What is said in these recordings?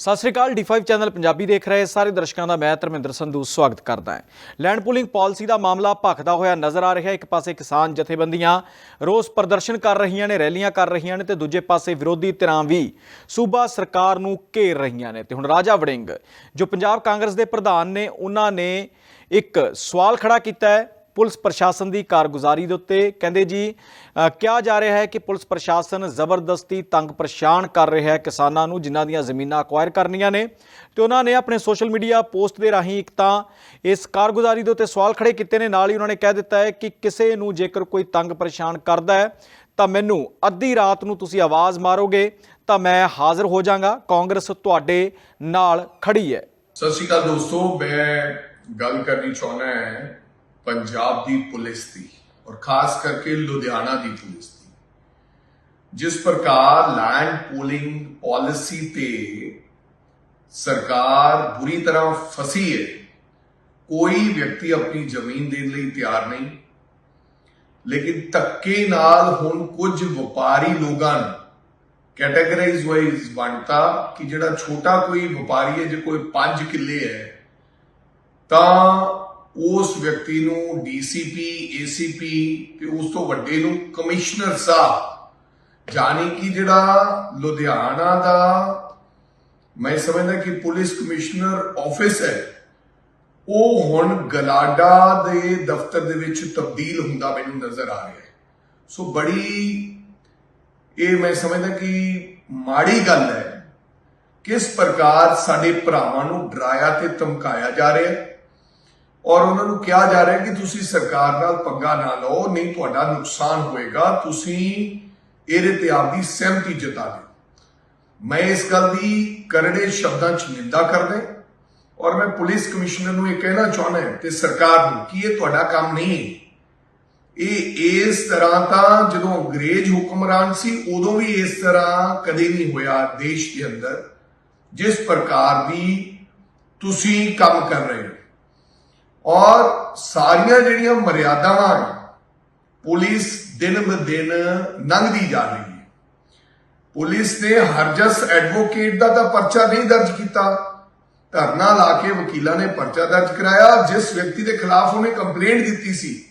ਸਤਿ ਸ੍ਰੀ ਅਕਾਲ D5 channel Punjabi ਦੇਖ ਰਹੇ ਸਾਰੇ ਦਰਸ਼ਕਾਂ ਦਾ ਮੈਂ ਧਰਮਿੰਦਰ ਸੰਧੂ ਸਵਾਗਤ ਕਰਦਾ ਹਾਂ। ਲੈਂਡ ਪੂਲਿੰਗ ਪਾਲਿਸੀ ਦਾ ਮਾਮਲਾ ਭਖਦਾ ਹੋਇਆ ਨਜ਼ਰ ਆ ਰਿਹਾ ਹੈ। ਇੱਕ ਪਾਸੇ ਕਿਸਾਨ ਜਥੇਬੰਦੀਆਂ ਰੋਸ ਪ੍ਰਦਰਸ਼ਨ ਕਰ ਰਹੀਆਂ ਨੇ, ਰੈਲੀਆਂ ਕਰ ਰਹੀਆਂ ਨੇ ਤੇ ਦੂਜੇ ਪਾਸੇ ਵਿਰੋਧੀ ਧਿਰਾਂ ਵੀ ਸੂਬਾ ਸਰਕਾਰ ਨੂੰ ਘੇਰ ਰਹੀਆਂ ਨੇ। ਤੇ ਹੁਣ ਰਾਜਾ ਵੜਿੰਗ, ਜੋ ਪੰਜਾਬ ਕਾਂਗਰਸ ਦੇ ਪ੍ਰਧਾਨ ਨੇ, ਉਹਨਾਂ ਨੇ ਇੱਕ ਸਵਾਲ ਖੜਾ ਕੀਤਾ ਹੈ। ਪੁਲਿਸ ਪ੍ਰਸ਼ਾਸਨ ਦੀ ਕਾਰਗੁਜ਼ਾਰੀ ਦੇ ਉੱਤੇ ਕਹਿੰਦੇ ਜੀ ਕਿਹਾ ਜਾ ਰਿਹਾ ਹੈ ਕਿ ਪੁਲਿਸ ਪ੍ਰਸ਼ਾਸਨ ਜ਼ਬਰਦਸਤੀ ਤੰਗ ਪਰੇਸ਼ਾਨ ਕਰ ਰਿਹਾ ਹੈ ਕਿਸਾਨਾਂ ਨੂੰ, ਜਿਨ੍ਹਾਂ ਦੀਆਂ ਜ਼ਮੀਨਾਂ ਅਕਵਾਇਰ ਕਰਨੀਆਂ ਨੇ। ਤੇ ਉਹਨਾਂ ਨੇ ਆਪਣੇ ਸੋਸ਼ਲ ਮੀਡੀਆ ਪੋਸਟ ਦੇ ਰਾਹੀਂ ਇੱਕ ਤਾਂ ਇਸ ਕਾਰਗੁਜ਼ਾਰੀ ਦੇ ਉੱਤੇ ਸਵਾਲ ਖੜੇ ਕੀਤੇ ਨੇ। ਨਾਲ ਹੀ ਉਹਨਾਂ ਨੇ ਕਹਿ ਦਿੱਤਾ ਹੈ ਕਿ ਕਿਸੇ ਨੂੰ ਜੇਕਰ ਕੋਈ ਤੰਗ ਪਰੇਸ਼ਾਨ ਕਰਦਾ ਹੈ, ਤਾਂ ਮੈਨੂੰ ਅੱਧੀ ਰਾਤ ਨੂੰ ਤੁਸੀਂ ਆਵਾਜ਼ ਮਾਰੋਗੇ, ਤਾਂ ਮੈਂ ਹਾਜ਼ਰ ਹੋ ਜਾਵਾਂਗਾ ਕਾਂਗਰਸ ਤੁਹਾਡੇ ਨਾਲ ਖੜੀ ਹੈ। ਸਤਿ ਸ਼੍ਰੀ ਅਕਾਲ ਦੋਸਤੋ, ਮੈਂ ਗੱਲ ਕਰਨੀ ਚਾਹੁੰਦਾ ਹੈ ਪੰਜਾਬ ਦੀ ਪੁਲਿਸ ਦੀ ਔਰ ਖਾਸ ਕਰਕੇ ਲੁਧਿਆਣਾ ਦੀ ਪੁਲਿਸ ਦੀ ਜਿਸ ਪ੍ਰਕਾਰ ਲੈਂਡ ਪੂਲਿੰਗ ਪਾਲਿਸੀ ਤੇ ਸਰਕਾਰ ਬੁਰੀ ਤਰ੍ਹਾਂ ਫਸੀ ਹੈ ਕੋਈ ਵਿਅਕਤੀ ਆਪਣੀ ਜ਼ਮੀਨ ਦੇਣ ਲਈ ਤਿਆਰ ਨਹੀਂ ਲੇਕਿਨ ਧੱਕੇ ਨਾਲ ਹੁਣ ਕੁਝ ਵਪਾਰੀ ਲੋਕਾਂ ਨੂੰ ਕੈਟਾਗਰਾਈਜ਼ ਵਾਈਜ਼ ਬਣਤਾ ਕਿ ਜਿਹੜਾ ਛੋਟਾ ਕੋਈ ਵਪਾਰੀ ਹੈ ਜੇ ਕੋਈ 5 ਕਿੱਲੇ ਹੈ ਤਾਂ ਉਸ ਵਿਅਕਤੀ ਨੂੰ ਡੀਸੀਪੀ, ਏਸੀਪੀ ਤੇ ਉਸ ਤੋਂ ਵੱਡੇ ਨੂੰ ਕਮਿਸ਼ਨਰ ਸਾਹਿਬ, ਜਾਣੀ ਕਿ ਜਿਹੜਾ ਲੁਧਿਆਣਾ ਦਾ, ਮੈਂ ਸਮਝਦਾ ਕਿ ਪੁਲਿਸ ਕਮਿਸ਼ਨਰ ਆਫਿਸ ਹੈ, ਉਹ ਹੁਣ ਗਲਾਡਾ ਦੇ ਦਫ਼ਤਰ ਦੇ ਵਿੱਚ ਤਬਦੀਲ ਹੁੰਦਾ ਮੈਨੂੰ ਨਜ਼ਰ ਆ ਰਿਹਾ ਹੈ। ਸੋ ਬੜੀ ਇਹ ਮੈਂ ਸਮਝਦਾ ਕਿ ਮਾੜੀ ਗੱਲ ਹੈ, ਕਿਸ ਪ੍ਰਕਾਰ ਸਾਡੇ ਭਰਾਵਾਂ ਨੂੰ ਡਰਾਇਆ ਤੇ ਧਮਕਾਇਆ ਜਾ ਰਿਹਾ ਹੈ। ਔਰ ਉਹਨਾਂ ਨੂੰ ਕਿਹਾ ਜਾ ਰਿਹਾ ਕਿ ਤੁਸੀਂ ਸਰਕਾਰ ਨਾਲ ਪੰਗਾ ਨਾ ਲਓ, ਨਹੀਂ ਤੁਹਾਡਾ ਨੁਕਸਾਨ ਹੋਏਗਾ, ਤੁਸੀਂ ਇਹਦੇ ਤੇ ਆਪਦੀ ਸਹਿਮਤੀ ਜਤਾ ਦਿਓ। ਮੈਂ ਇਸ ਗੱਲ ਦੀ ਕਰੜੇ ਸ਼ਬਦਾਂ 'ਚ ਨਿੰਦਾ ਕਰਦਾ ਔਰ ਮੈਂ ਪੁਲਿਸ ਕਮਿਸ਼ਨਰ ਨੂੰ ਇਹ ਕਹਿਣਾ ਚਾਹੁੰਦਾ ਹਾਂ ਤੇ ਸਰਕਾਰ ਨੂੰ ਕਿ ਇਹ ਤੁਹਾਡਾ ਕੰਮ ਨਹੀਂ ਹੈ। ਇਹ ਇਸ ਤਰ੍ਹਾਂ ਤਾਂ ਜਦੋਂ ਅੰਗਰੇਜ਼ ਹੁਕਮਰਾਨ ਸੀ, ਉਦੋਂ ਵੀ ਇਸ ਤਰ੍ਹਾਂ ਕਦੇ ਨਹੀਂ ਹੋਇਆ ਦੇਸ਼ ਦੇ ਅੰਦਰ, ਜਿਸ ਪ੍ਰਕਾਰ ਦੀ ਤੁਸੀਂ ਕੰਮ ਕਰ ਰਹੇ ਹੋ। ਔਰ ਸਾਰੀਆਂ ਜਿਹੜੀਆਂ ਮਰਿਆਦਾਵਾਂ ਹਨ, ਪੁਲਿਸ ਦਿਨ ਬ ਦਿਨ ਲੰਘਦੀ ਜਾ ਰਹੀ ਹੈ। ਪੁਲਿਸ ਨੇ ਹਰਜਸ ਐਡਵੋਕੇਟ ਦਾ ਤਾਂ ਪਰਚਾ ਨਹੀਂ ਦਰਜ ਕੀਤਾ। ਧਰਨਾ ਲਾ ਕੇ ਵਕੀਲਾਂ ਨੇ ਪਰਚਾ ਦਰਜ ਕਰਾਇਆ ਜਿਸ ਵਿਅਕਤੀ ਦੇ ਖਿਲਾਫ ਉਹਨੇ ਕੰਪਲੇਂਟ ਦਿੱਤੀ ਸੀ।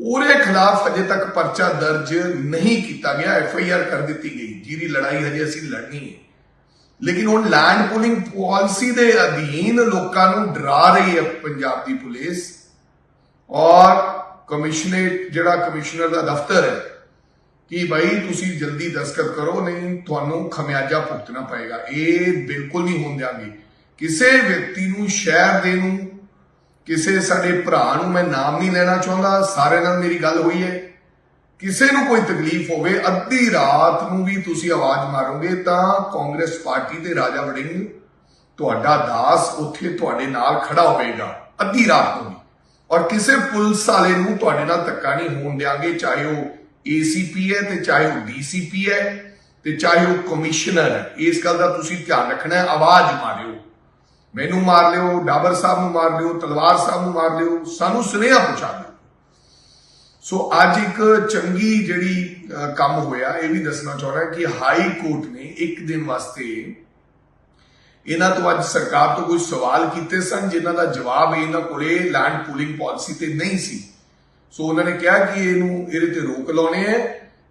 ਉਹਦੇ ਖਿਲਾਫ ਅਜੇ ਤੱਕ ਪਰਚਾ ਦਰਜ ਨਹੀਂ ਕੀਤਾ ਗਿਆ ਐਫ ਆਈ ਆਰ ਕਰ ਦਿੱਤੀ ਗਈ। ਜਿਹਦੀ ਲੜਾਈ ਹਜੇ ਅਸੀਂ ਲੜਨੀ ਹੈ। ਲੇਕਿਨ ਹੁਣ ਲੈਂਡ ਪੂਲਿੰਗ ਪਾਲਿਸੀ ਦੇ ਅਧੀਨ ਲੋਕਾਂ ਨੂੰ ਡਰਾ ਰਹੀ ਹੈ ਪੰਜਾਬ ਦੀ ਪੁਲਿਸ। ਔਰ ਕਮਿਸ਼ਨਰੇਟ ਜਿਹੜਾ ਕਮਿਸ਼ਨਰ ਦਾ ਦਫ਼ਤਰ ਹੈ, ਕਿ ਭਾਈ ਤੁਸੀਂ ਜਲਦੀ ਦਸਤਖਤ ਕਰੋ, ਨਹੀਂ ਤੁਹਾਨੂੰ ਖਮਿਆਜਾ ਭੁਗਤਣਾ ਪਏਗਾ। ਇਹ ਬਿਲਕੁਲ ਨਹੀਂ ਹੋਣ ਦਿਆਂਗੇ। ਕਿਸੇ ਵਿਅਕਤੀ ਨੂੰ ਸ਼ਹਿਰ ਦੇ ਨੂੰ, ਕਿਸੇ ਸਾਡੇ ਭਰਾ ਨੂੰ ਮੈਂ ਨਾਮ ਨਹੀਂ ਲੈਣਾ ਚਾਹੁੰਦਾ, ਸਾਰਿਆਂ ਨਾਲ ਮੇਰੀ ਗੱਲ ਹੋਈ ਹੈ। ਕਿਸੇ ਨੂੰ ਕੋਈ ਤਕਲੀਫ ਹੋਵੇ, ਅੱਧੀ ਰਾਤ ਨੂੰ ਵੀ ਤੁਸੀਂ ਆਵਾਜ਼ ਮਾਰੋਗੇ ਤਾਂ ਕਾਂਗਰਸ ਪਾਰਟੀ ਦੇ ਰਾਜਾ ਵੜਿੰਗ ਤੁਹਾਡਾ ਦਾਸ ਉੱਥੇ ਤੁਹਾਡੇ ਨਾਲ ਖੜਾ ਹੋਵੇਗਾ, ਅੱਧੀ ਰਾਤ ਨੂੰ ਵੀ। ਔਰ ਕਿਸੇ ਪੁਲਿਸ ਵਾਲੇ ਨੂੰ ਤੁਹਾਡੇ ਨਾਲ ਧੱਕਾ ਨਹੀਂ ਹੋਣ ਦਿਆਂਗੇ, ਚਾਹੇ ਉਹ ਏਸੀਪੀ ਹੈ ਤੇ ਚਾਹੇ ਉਹ ਡੀਸੀਪੀ ਹੈ ਤੇ ਚਾਹੇ ਉਹ ਕਮਿਸ਼ਨਰ ਹੈ। ਇਸ ਗੱਲ ਦਾ ਤੁਸੀਂ ਧਿਆਨ ਰੱਖਣਾ ਹੈ, ਆਵਾਜ਼ ਮਾਰਿਓ। ਮੈਨੂੰ ਮਾਰ ਲਿਓ, ਡਾਬਰ ਸਾਹਿਬ ਨੂੰ ਮਾਰ ਲਿਓ, ਤਲਵਾਰ ਸਾਹਿਬ ਨੂੰ ਮਾਰ ਲਿਓ, ਸਾਨੂੰ ਸੁਨੇਹਾ ਪਹੁੰਚਾ ਸੋ ਅੱਜ ਇੱਕ ਚੰਗੀ ਜਿਹੜੀ ਕੰਮ ਹੋਇਆ ਇਹ ਵੀ ਦੱਸਣਾ ਚਾਹੁੰਦਾ ਕਿ ਹਾਈ ਕੋਰਟ ਨੇ ਇੱਕ ਦਿਨ ਵਾਸਤੇ ਇਹਨਾਂ ਤੋਂ ਅੱਜ ਸਰਕਾਰ ਤੋਂ ਕੋਈ ਸਵਾਲ ਕੀਤੇ ਸਨ ਜਿਨ੍ਹਾਂ ਦਾ ਜਵਾਬ ਇਹਨਾਂ ਕੋਲੇ ਲੈਂਡ ਪੂਲਿੰਗ ਪਾਲਿਸੀ ਤੇ ਨਹੀਂ ਸੀ ਸੋ ਉਹਨਾਂ ਨੇ ਕਿਹਾ ਕਿ ਇਹਨੂੰ ਇਹਦੇ ਤੇ ਰੋਕ ਲਾਉਣੇ ਹੈ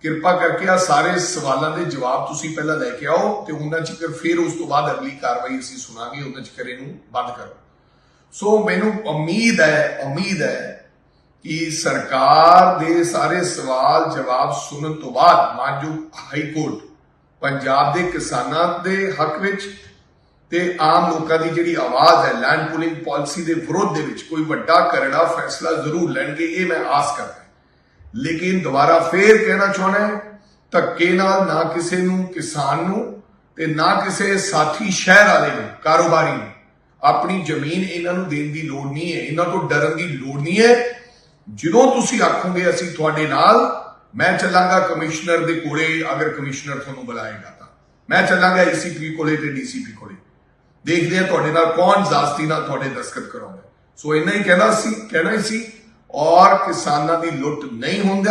ਕਿਰਪਾ ਕਰਕੇ ਆ ਸਾਰੇ ਸਵਾਲਾਂ ਦੇ ਜਵਾਬ ਤੁਸੀਂ ਪਹਿਲਾਂ ਲੈ ਕੇ ਆਓ ਤੇ ਉਹਨਾਂ ਚਿਕਰ ਫਿਰ ਉਸ ਤੋਂ ਬਾਅਦ ਅਗਲੀ ਕਾਰਵਾਈ ਅਸੀਂ ਸੁਣਾਂਗੇ ਉਹਨਾਂ ਚਿਕਰ ਇਹਨੂੰ ਬੰਦ ਕਰੋ ਸੋ ਮੈਨੂੰ ਉਮੀਦ ਹੈ ਉਮੀਦ ਹੈ ਕਿ ਸਰਕਾਰ ਦੇ ਸਾਰੇ ਸਵਾਲ ਜਵਾਬ ਸੁਣਨ ਤੋਂ ਬਾਅਦ ਮਾਨਯੋਗ ਹਾਈ ਕੋਰਟ ਪੰਜਾਬ ਦੇ ਕਿਸਾਨਾਂ ਦੇ ਹੱਕ ਵਿੱਚ ਤੇ ਆਮ ਲੋਕਾਂ ਦੀ ਜਿਹੜੀ ਆਵਾਜ਼ ਹੈ ਲੈਂਡ ਪੂਲਿੰਗ ਪਾਲਿਸੀ ਦੇ ਵਿਰੋਧ ਦੇ ਵਿੱਚ ਕੋਈ ਵੱਡਾ ਕਰੜਾ ਫੈਸਲਾ ਜ਼ਰੂਰ ਲੈਣਗੇ ਇਹ ਮੈਂ ਆਸ ਕਰਦਾ ਲੇਕਿਨ ਦੁਬਾਰਾ ਫੇਰ ਕਹਿਣਾ ਚਾਹੁੰਦਾ ਹਾਂ, ਧੱਕੇ ਨਾਲ ਨਾ ਕਿਸੇ ਨੂੰ ਕਿਸਾਨ ਨੂੰ ਤੇ ਨਾ ਕਿਸੇ ਸਾਥੀ ਸ਼ਹਿਰ ਵਾਲੇ ਨੂੰ ਕਾਰੋਬਾਰੀ ਨੂੰ ਆਪਣੀ ਜ਼ਮੀਨ ਇਹਨਾਂ ਨੂੰ ਦੇਣ ਦੀ ਲੋੜ ਨਹੀਂ ਹੈ ਇਹਨਾਂ ਤੋਂ ਡਰਨ ਦੀ ਲੋੜ ਨਹੀਂ ਹੈ। ਜਦੋਂ ਤੁਸੀਂ ਆਖੋਗੇ ਅਸੀਂ ਤੁਹਾਡੇ ਨਾਲ, ਮੈਂ ਚੱਲਾਂਗਾ ਕਮਿਸ਼ਨਰ ਦੇ ਕੋਲੇ, ਅਗਰ ਕਮਿਸ਼ਨਰ ਤੁਹਾਨੂੰ ਬੁਲਾਏਗਾ ਤਾਂ। ਮੈਂ ਚੱਲਾਂਗਾ ਏਸੀਪੀ ਕੋਲੇ ਤੇ ਡੀਸੀਪੀ ਕੋਲੇ। ਦੇਖਦੇ ਆ ਤੁਹਾਡੇ ਨਾਲ ਕੌਣ ਜ਼ਾਸਤੀ ਨਾਲ ਤੁਹਾਡੇ ਦਸਖਤ ਕਰਾਉਂਦਾ ਸੋ ਇੰਨਾ ਹੀ ਕਹਿਣਾ ਸੀ, ਕਹਿਣਾ ਹੀ ਸੀ, ਔਰ ਕਿਸਾਨਾਂ ਦੀ ਲੁੱਟ ਨਹੀਂ ਹੋਣ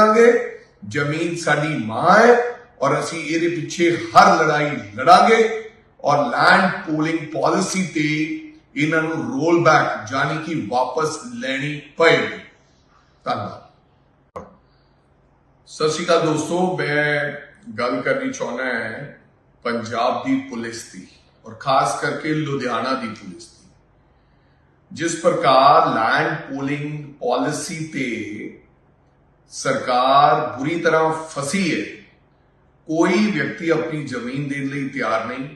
ਜ਼ਮੀਨ ਸਾਡੀ ਮਾਂ ਹੈ, ਔਰ ਅਸੀਂ ਇਹਦੇ ਪਿੱਛੇ ਹਰ ਲੜਾਈ ਲੜਾਂਗੇ, ਔਰ ਲੈਂਡ ਪੂਲਿੰਗ ਪਾਲਿਸੀ ਤੇ ਇਹਨਾਂ ਨੂੰ ਰੋਲ ਬੈਕ ਯਾਨੀ ਕਿ ਵਾਪਸ ਲੈਣੀ ਪਏਗੀ। ਧੰਨਵਾਦ ਸਤਿ ਸ਼੍ਰੀ ਅਕਾਲ ਦੋਸਤੋ ਮੈਂ ਗੱਲ ਕਰਨੀ ਚਾਹੁੰਦਾ ਹਾਂ ਪੰਜਾਬ ਦੀ ਪੁਲਿਸ ਦੀ ਔਰ ਖਾਸ ਕਰਕੇ ਲੁਧਿਆਣਾ ਦੀ ਪੁਲਿਸ ਦੀ ਜਿਸ ਪ੍ਰਕਾਰ ਲੈਂਡ ਪੂਲਿੰਗ ਪਾਲਿਸੀ ਤੇ ਸਰਕਾਰ ਬੁਰੀ ਤਰ੍ਹਾਂ ਫਸੀ ਹੈ ਕੋਈ ਵਿਅਕਤੀ ਆਪਣੀ ਜ਼ਮੀਨ ਦੇਣ ਲਈ ਤਿਆਰ ਨਹੀਂ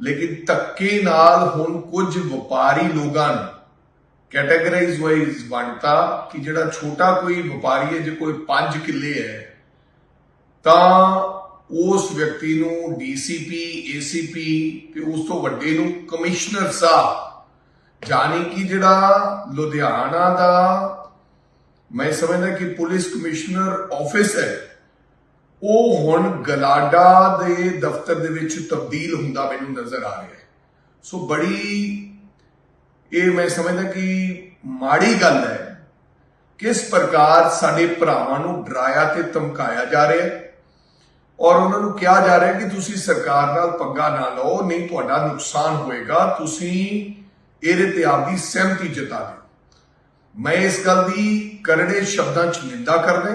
ਲੇਕਿਨ ਧੱਕੇ ਨਾਲ ਹੁਣ ਕੁਝ ਵਪਾਰੀ ਲੋਕਾਂ ਨੂੰ ਕੈਟਾਗਰਾਈਜ਼ ਵਾਈਜ਼ ਬਣਤਾ ਕਿ ਜਿਹੜਾ ਛੋਟਾ ਕੋਈ ਵਪਾਰੀ ਹੈ, ਜੇ ਕੋਈ 5 ਕਿੱਲੇ ਹੈ, ਤਾਂ ਉਸ ਵਿਅਕਤੀ ਨੂੰ ਡੀਸੀਪੀ, ਏਸੀਪੀ ਤੇ ਉਸ ਤੋਂ ਵੱਡੇ ਨੂੰ ਕਮਿਸ਼ਨਰ ਸਾਹਿਬ, ਜਾਣੀ ਕਿ ਜਿਹੜਾ ਲੁਧਿਆਣਾ ਦਾ, ਮੈਂ ਸਮਝਦਾ ਕਿ ਪੁਲਿਸ ਕਮਿਸ਼ਨਰ ਆਫਿਸ ਹੈ, ਉਹ ਹੁਣ ਗਲਾਡਾ ਦੇ ਦਫ਼ਤਰ ਦੇ ਵਿੱਚ ਤਬਦੀਲ ਹੁੰਦਾ ਮੈਨੂੰ ਨਜ਼ਰ ਆ ਰਿਹਾ ਹੈ। ਸੋ ਬੜੀ ਇਹ ਮੈਂ ਸਮਝਦਾ ਕਿ ਮਾੜੀ ਗੱਲ ਹੈ। ਕਿਸ ਪ੍ਰਕਾਰ ਸਾਡੇ ਭਰਾਵਾਂ ਨੂੰ ਡਰਾਇਆ ਤੇ ਧਮਕਾਇਆ ਜਾ ਰਿਹਾ ਹੈ ਔਰ ਉਹਨਾਂ ਨੂੰ ਕਿਹਾ ਜਾ ਰਿਹਾ ਕਿ ਤੁਸੀਂ ਸਰਕਾਰ ਨਾਲ ਪੰਗਾ ਨਾ ਲਓ, ਨਹੀਂ ਤੁਹਾਡਾ ਨੁਕਸਾਨ ਹੋਏਗਾ, ਤੁਸੀਂ ਇਹਦੇ ਤੇ ਆਪਦੀ ਸਹਿਮਤੀ ਜਤਾ ਦਿਓ। ਮੈਂ ਇਸ ਗੱਲ ਦੀ ਕਰੜੇ ਸ਼ਬਦਾਂ 'ਚ ਨਿੰਦਾ ਕਰਦਾ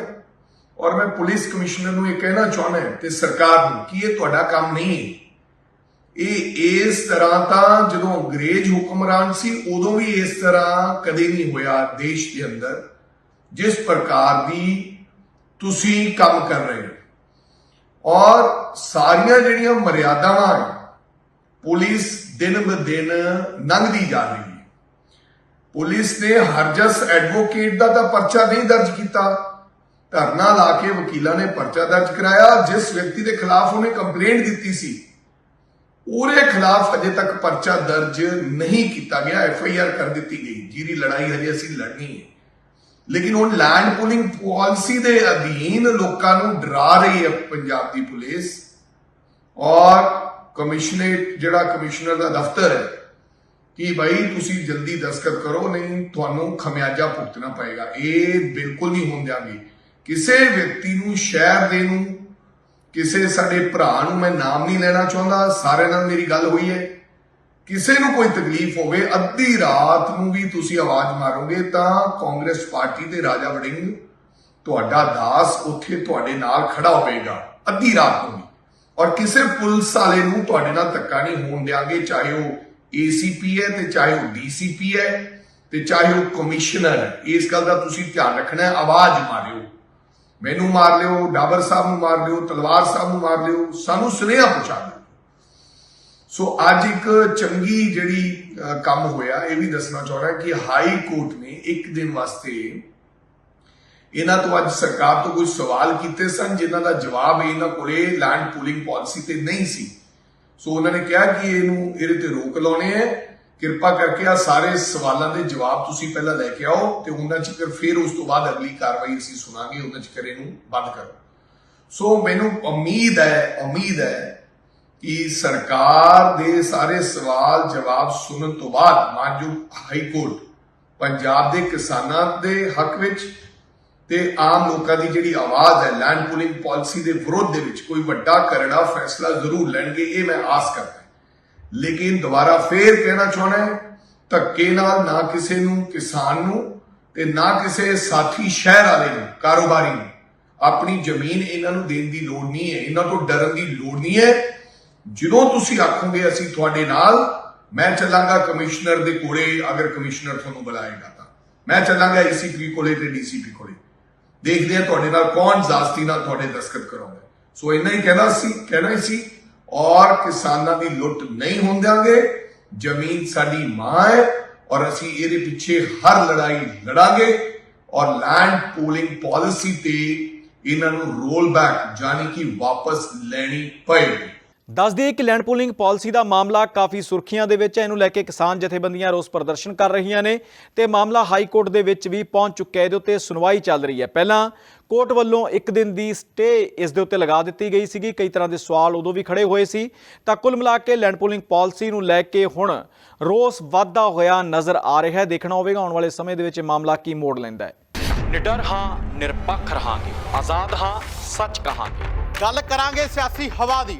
ਔਰ ਮੈਂ ਪੁਲਿਸ ਕਮਿਸ਼ਨਰ ਨੂੰ ਇਹ ਕਹਿਣਾ ਚਾਹੁੰਦਾ ਤੇ ਸਰਕਾਰ ਨੂੰ ਕਿ ਇਹ ਤੁਹਾਡਾ ਕੰਮ ਨਹੀਂ ਹੈ। ਇਹ ਇਸ ਤਰ੍ਹਾਂ ਤਾਂ ਜਦੋਂ ਅੰਗਰੇਜ਼ ਹੁਕਮਰਾਨ ਸੀ, ਉਦੋਂ ਵੀ ਇਸ ਤਰ੍ਹਾਂ ਕਦੇ ਨਹੀਂ ਹੋਇਆ ਦੇਸ਼ ਦੇ ਅੰਦਰ, ਜਿਸ ਪ੍ਰਕਾਰ ਦੀ ਤੁਸੀਂ ਕੰਮ ਕਰ ਰਹੇ ਹੋ। ਔਰ ਸਾਰੀਆਂ ਜਿਹੜੀਆਂ ਮਰਿਆਦਾਵਾਂ ਹੈ ਪੁਲਿਸ ਦਿਨ ਬ ਦਿਨ ਲੰਘਦੀ ਜਾ ਰਹੀ ਹੈ। ਪੁਲਿਸ ਨੇ ਹਰਜਸ ਐਡਵੋਕੇਟ ਦਾ ਤਾਂ ਪਰਚਾ ਨਹੀਂ ਦਰਜ ਕੀਤਾ। ਧਰਨਾ ਲਾ ਕੇ ਵਕੀਲਾਂ ਨੇ ਪਰਚਾ ਦਰਜ ਕਰਾਇਆ, ਜਿਸ ਵਿਅਕਤੀ ਦੇ ਖਿਲਾਫ ਉਹਨੇ ਕੰਪਲੇਂਟ ਦਿੱਤੀ ਸੀ। ਉਹਦੇ ਖਿਲਾਫ ਅਜੇ ਤੱਕ ਪਰਚਾ ਦਰਜ ਨਹੀਂ ਕੀਤਾ ਗਿਆ। ਐਫ ਆਈ ਆਰ ਕਰ ਦਿੱਤੀ ਗਈ। ਜਿਹਦੀ ਲੜਾਈ ਹਜੇ ਅਸੀਂ ਲੜਨੀ ਹੈ। ਲੇਕਿਨ ਹੁਣ ਲੈਂਡ ਪੂਲਿੰਗ ਪਾਲਿਸੀ ਦੇ ਅਧੀਨ ਲੋਕਾਂ ਨੂੰ ਡਰਾ ਰਹੀ ਹੈ ਪੰਜਾਬ ਦੀ ਪੁਲਿਸ। ਔਰ ਕਮਿਸ਼ਨਰੇਟ ਜਿਹੜਾ ਕਮਿਸ਼ਨਰ ਦਾ ਦਫ਼ਤਰ ਹੈ, ਕਿ ਭਾਈ ਤੁਸੀਂ ਜਲਦੀ ਦਸਤਖਤ ਕਰੋ, ਨਹੀਂ ਤੁਹਾਨੂੰ ਖਮਿਆਜਾ ਭੁਗਤਣਾ ਪਏਗਾ। ਇਹ ਬਿਲਕੁਲ ਨਹੀਂ ਹੋਣ ਦਿਆਂਗੇ। ਕਿਸੇ ਵਿਅਕਤੀ ਨੂੰ ਸ਼ਹਿਰ ਦੇ ਨੂੰ ਕਿਸੇ ਸਾਡੇ ਭਰਾ ਨੂੰ ਮੈਂ ਨਾਮ ਨਹੀਂ ਲੈਣਾ ਚਾਹੁੰਦਾ ਸਾਰਿਆਂ ਨਾਲ ਮੇਰੀ ਗੱਲ ਹੋਈ ਹੈ। ਕਿਸੇ ਨੂੰ ਕੋਈ ਤਕਲੀਫ ਹੋਵੇ, ਅੱਧੀ ਰਾਤ ਨੂੰ ਵੀ ਤੁਸੀਂ ਆਵਾਜ਼ ਮਾਰੋਗੇ ਤਾਂ ਕਾਂਗਰਸ ਪਾਰਟੀ ਦੇ ਰਾਜਾ ਵੜਿੰਗ ਤੁਹਾਡਾ ਦਾਸ ਉੱਥੇ ਤੁਹਾਡੇ ਨਾਲ ਖੜਾ ਹੋਵੇਗਾ, ਅੱਧੀ ਰਾਤ ਨੂੰ ਵੀ। ਔਰ ਕਿਸੇ ਪੁਲਿਸ ਵਾਲੇ ਨੂੰ ਤੁਹਾਡੇ ਨਾਲ ਧੱਕਾ ਨਹੀਂ ਹੋਣ ਦਿਆਂਗੇ, ਚਾਹੇ ਉਹ ਏਸੀਪੀ ਹੈ ਤੇ ਚਾਹੇ ਉਹ ਡੀਸੀਪੀ ਹੈ ਤੇ ਚਾਹੇ ਉਹ ਕਮਿਸ਼ਨਰ ਇਸ ਗੱਲ ਦਾ ਤੁਸੀਂ ਧਿਆਨ ਰੱਖਣਾ ਹੈ, ਆਵਾਜ਼ ਮਾਰਿਓ। ਮੈਨੂੰ ਮਾਰ ਲਿਓ, ਡਾਬਰ ਸਾਹਿਬ ਨੂੰ ਮਾਰ ਲਿਓ, ਤਲਵਾਰ ਸਾਹਿਬ ਨੂੰ ਮਾਰ ਲਿਓ, ਸਾਨੂੰ ਸੁਨੇਹਾ ਪਹੁੰਚਾ ਦਿਓ। ਸੋ ਅੱਜ ਇੱਕ ਚੰਗੀ ਜਿਹੜੀ ਕੰਮ ਹੋਇਆ, ਇਹ ਵੀ ਦੱਸਣਾ ਚਾਹੁੰਦਾ ਕਿ ਹਾਈ ਕੋਰਟ ਨੇ ਇੱਕ ਦਿਨ ਵਾਸਤੇ ਇਹਨਾਂ ਤੋਂ ਅੱਜ ਸਰਕਾਰ ਤੋਂ ਕੁਝ ਸਵਾਲ ਕੀਤੇ ਸਨ, ਜਿਨ੍ਹਾਂ ਦਾ ਜਵਾਬ ਇਹਨਾਂ ਕੋਲੇ ਲੈਂਡ ਪੂਲਿੰਗ ਪਾਲਿਸੀ ਤੇ ਨਹੀਂ ਸੀ। ਸੋ ਉਹਨਾਂ ਨੇ ਕਿਹਾ ਕਿ ਇਹਨੂੰ ਇਹਦੇ ਤੇ ਰੋਕ ਲਾਉਣੇ ਹੈ। ਕਿਰਪਾ ਕਰਕੇ ਆ ਸਾਰੇ ਸਵਾਲਾਂ ਦੇ ਜਵਾਬ ਤੁਸੀਂ ਪਹਿਲਾਂ ਲੈ ਕੇ ਆਓ ਤੇ ਉਹਨਾਂ ਚਿਕਰ ਫਿਰ ਉਸ ਤੋਂ ਬਾਅਦ ਅਗਲੀ ਕਾਰਵਾਈ ਅਸੀਂ ਸੁਣਾਂਗੇ, ਉਹਨਾਂ ਚ ਇਹਨੂੰ ਬੰਦ ਕਰੋ। ਸੋ ਮੈਨੂੰ ਉਮੀਦ ਹੈ ਉਮੀਦ ਹੈ ਕਿ ਸਰਕਾਰ ਦੇ ਸਾਰੇ ਸਵਾਲ ਜਵਾਬ ਸੁਣਨ ਤੋਂ ਬਾਅਦ, ਮਾਨਯੋਗ ਹਾਈ ਕੋਰਟ, ਪੰਜਾਬ ਦੇ ਕਿਸਾਨਾਂ ਦੇ ਹੱਕ ਵਿੱਚ ਤੇ ਆਮ ਲੋਕਾਂ ਦੀ ਜਿਹੜੀ ਆਵਾਜ਼ ਹੈ ਲੈਂਡ ਪੂਲਿੰਗ ਪਾਲਿਸੀ ਦੇ ਵਿਰੋਧ ਦੇ ਵਿੱਚ ਕੋਈ ਵੱਡਾ ਕਰੜਾ ਫੈਸਲਾ ਜ਼ਰੂਰ ਲੈਣਗੇ, ਇਹ ਮੈਂ ਆਸ ਕਰਦਾ। ਲੇਕਿਨ ਦੁਬਾਰਾ ਫੇਰ ਕਹਿਣਾ ਚਾਹੁੰਦਾ ਹੈ, ਧੱਕੇ ਨਾਲ ਨਾ ਕਿਸੇ ਨੂੰ, ਕਿਸਾਨ ਨੂੰ ਤੇ ਨਾ ਕਿਸੇ ਸਾਥੀ ਸ਼ਹਿਰ ਵਾਲੇ ਨੂੰ, ਕਾਰੋਬਾਰੀ ਨੂੰ। ਆਪਣੀ ਜ਼ਮੀਨ ਇਹਨਾਂ ਨੂੰ ਦੇਣ ਦੀ ਲੋੜ ਨਹੀਂ ਹੈ, ਇਹਨਾਂ ਤੋਂ ਡਰਨ ਦੀ ਲੋੜ ਨਹੀਂ ਹੈ। ਜਦੋਂ ਤੁਸੀਂ ਆਖੋਗੇ ਅਸੀਂ ਤੁਹਾਡੇ ਨਾਲ, ਮੈਂ ਚੱਲਾਂਗਾ ਕਮਿਸ਼ਨਰ ਦੇ ਕੋਲੇ, ਅਗਰ ਕਮਿਸ਼ਨਰ ਤੁਹਾਨੂੰ ਬੁਲਾਏਗਾ ਤਾਂ। ਮੈਂ ਚੱਲਾਂਗਾ ਏਸੀਪੀ ਕੋਲੇ ਤੇ ਡੀਸੀਪੀ ਕੋਲੇ। ਦੇਖਦੇ ਹਾਂ ਤੁਹਾਡੇ ਨਾਲ ਕੌਣ ਜ਼ਾਸਤੀ ਨਾਲ ਤੁਹਾਡੇ ਦਸਖਤ ਕਰਾਉਂਦਾ ਸੋ ਇੰਨਾ ਹੀ ਕਹਿਣਾ ਸੀ, ਕਹਿਣਾ ਹੀ ਸੀ। ਔਰ ਕਿਸਾਨਾਂ ਦੀ ਲੁੱਟ ਨਹੀਂ ਹੋਣ ਜ਼ਮੀਨ ਸਾਡੀ ਮਾਂ ਹੈ ਔਰ ਅਸੀਂ ਇਹਦੇ ਪਿੱਛੇ ਹਰ ਲੜਾਈ ਲੜਾਂਗੇ ਔਰ ਲੈਂਡ ਪੂਲਿੰਗ ਪਾਲਿਸੀ ਤੇ ਇਹਨਾਂ ਨੂੰ ਰੋਲ ਬੈਕ ਯਾਨੀ ਕਿ ਵਾਪਸ ਲੈਣੀ ਪਏਗੀ। ਦੱਸ ਦਈਏ ਕਿ ਲੈਂਡ ਪੂਲਿੰਗ ਪਾਲਿਸੀ ਦਾ ਮਾਮਲਾ ਕਾਫੀ ਸੁਰਖੀਆਂ ਦੇ ਵਿੱਚ ਹੈ। ਇਹਨੂੰ ਲੈ ਕੇ ਕਿਸਾਨ ਜਥੇਬੰਦੀਆਂ ਰੋਸ ਪ੍ਰਦਰਸ਼ਨ ਕਰ ਰਹੀਆਂ ਨੇ ਤੇ ਮਾਮਲਾ ਹਾਈ ਕੋਰਟ ਦੇ ਵਿੱਚ ਵੀ ਪਹੁੰਚ ਚੁੱਕਿਆ ਹੈ। ਇਹਦੇ ਉੱਤੇ ਸੁਣਵਾਈ ਚੱਲ ਰਹੀ ਹੈ। ਪਹਿਲਾਂ ਕੋਰਟ ਵੱਲੋਂ ਇੱਕ ਦਿਨ ਦੀ ਸਟੇ ਇਸ ਦੇ ਉੱਤੇ ਲਗਾ ਦਿੱਤੀ ਗਈ ਸੀਗੀ। ਕਈ ਤਰ੍ਹਾਂ ਦੇ ਸਵਾਲ ਉਦੋਂ ਵੀ ਖੜੇ ਹੋਏ ਸੀ। ਤਾਂ ਕੁੱਲ ਮਿਲਾ ਕੇ ਲੈਂਡ ਪੂਲਿੰਗ ਪਾਲਿਸੀ ਨੂੰ ਲੈ ਕੇ ਹੁਣ ਰੋਸ ਵੱਧਦਾ ਹੋਇਆ ਨਜ਼ਰ ਆ ਰਿਹਾ ਹੈ। ਦੇਖਣਾ ਹੋਵੇਗਾ ਆਉਣ ਵਾਲੇ ਸਮੇਂ ਦੇ ਵਿੱਚ ਇਹ ਮਾਮਲਾ ਕੀ ਮੋੜ ਲੈਂਦਾ ਹੈ। ਨਿਡਰ ਹਾਂ ਨਿਰਪੱਖ ਰਹਾਂਗੇ। ਆਜ਼ਾਦ ਹਾਂ ਸੱਚ ਕਹਾਂਗੇ। ਗੱਲ ਕਰਾਂਗੇ ਸਿਆਸੀ ਹਵਾ ਦੀ।